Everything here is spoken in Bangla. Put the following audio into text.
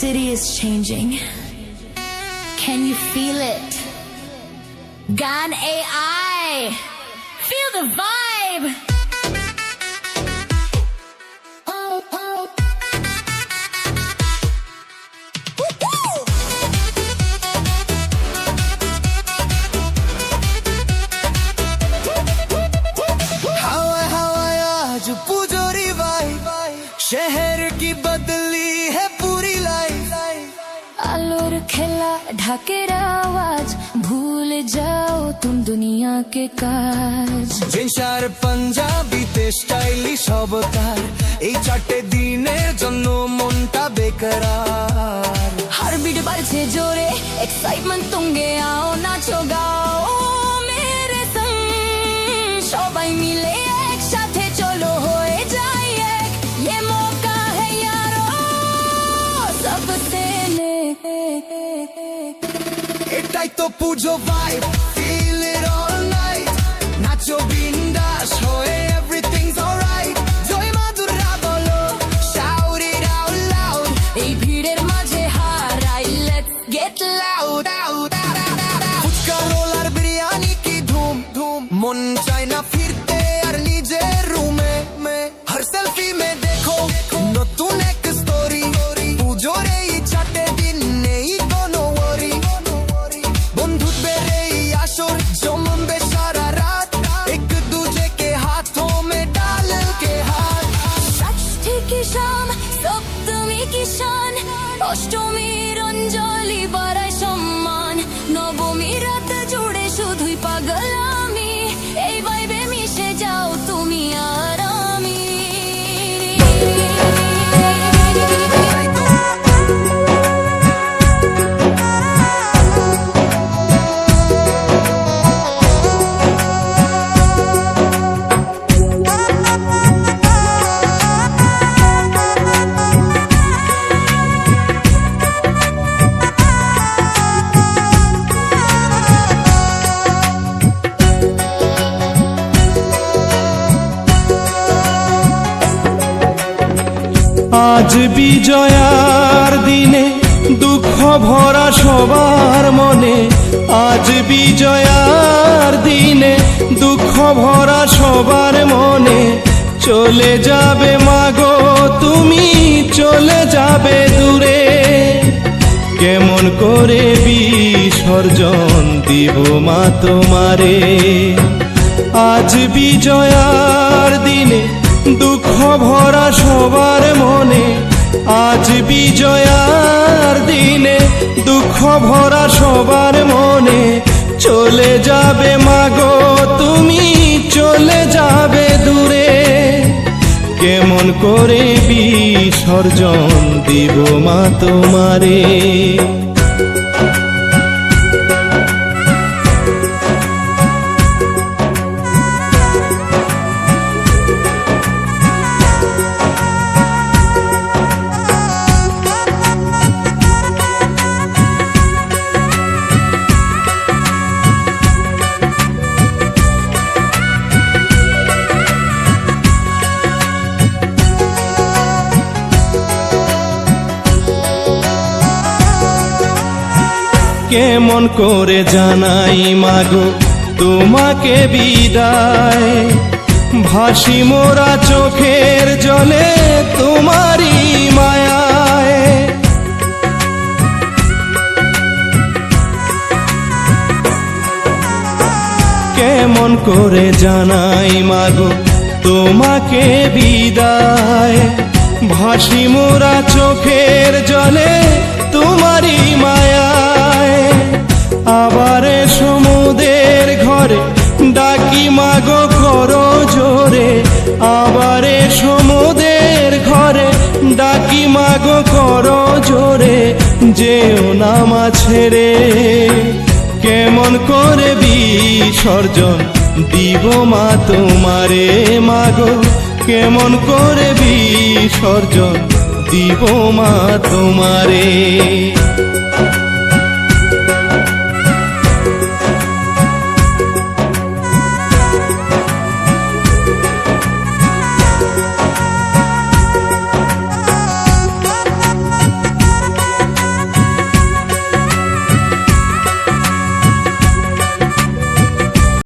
city is changing. Can you feel it? Gone AI! Feel the vibe! Oh, ঢাকের আওয়াজ ভুলে যাও তুম দুনিয়া কে কাজ পাঞ্জাবি পাঞ্জাবিতে স্টাইলি সব তার। এই চারটে দিনের জন্য মনটা বেকরার হারবিট বাড়ছে জোরে এক্সাইটমেন্ট তুঙ্গে আও নাচো গাও। এটাই তো Puja vibe feel it all night নাচো বিন্দাস হয়ে এভরিথিংস অলরাইট জয় মা দুর্গা বলো শাউট ইট আউট লাউড এই অষ্টমীর অঞ্জলি বাড়ায় সম্মান। নবমী রাত জুড়ে শুধুই পাগল আজ বিজয়ার দিনে দুঃখ ভরা সবার মনে। আজ বিজয়ার দিনে দুঃখ ভরা সবার মনে। চলে যাবে মাগো, তুমি চলে যাবে দূরে। কেমন করে বিসর্জন দিব মা তোমারে। আজ বিজয়ার দিনে দুঃখ ভরা সবার মনে, আজ বিজয়ার দিনে দুঃখ ভরা সবার মনে, চলে যাবে মাগো, তুমি চলে যাবে দূরে। কেমন করে বিসর্জন দিব মা তোমারে? কেমন করে জানাই মাগো, তোমাকে বিদায়। ভাসি মোরা চোখের জলে তোমারই মায়ায়। কেমন করে জানাই মাগো, তোমাকে বিদায়। ভাসি মোরা চোখের জলে আবার সমুদের ঘরে ডাকি মাগো করো জোরে। আবারে সমুদের ঘরে ডাকি মাগো করো জোরে। যেও নামা ছেড়ে কেমন করে বিসর্জন দিব মা তোমারে মাগো। কেমন করে বিসর্জন দিব মা তোমারে।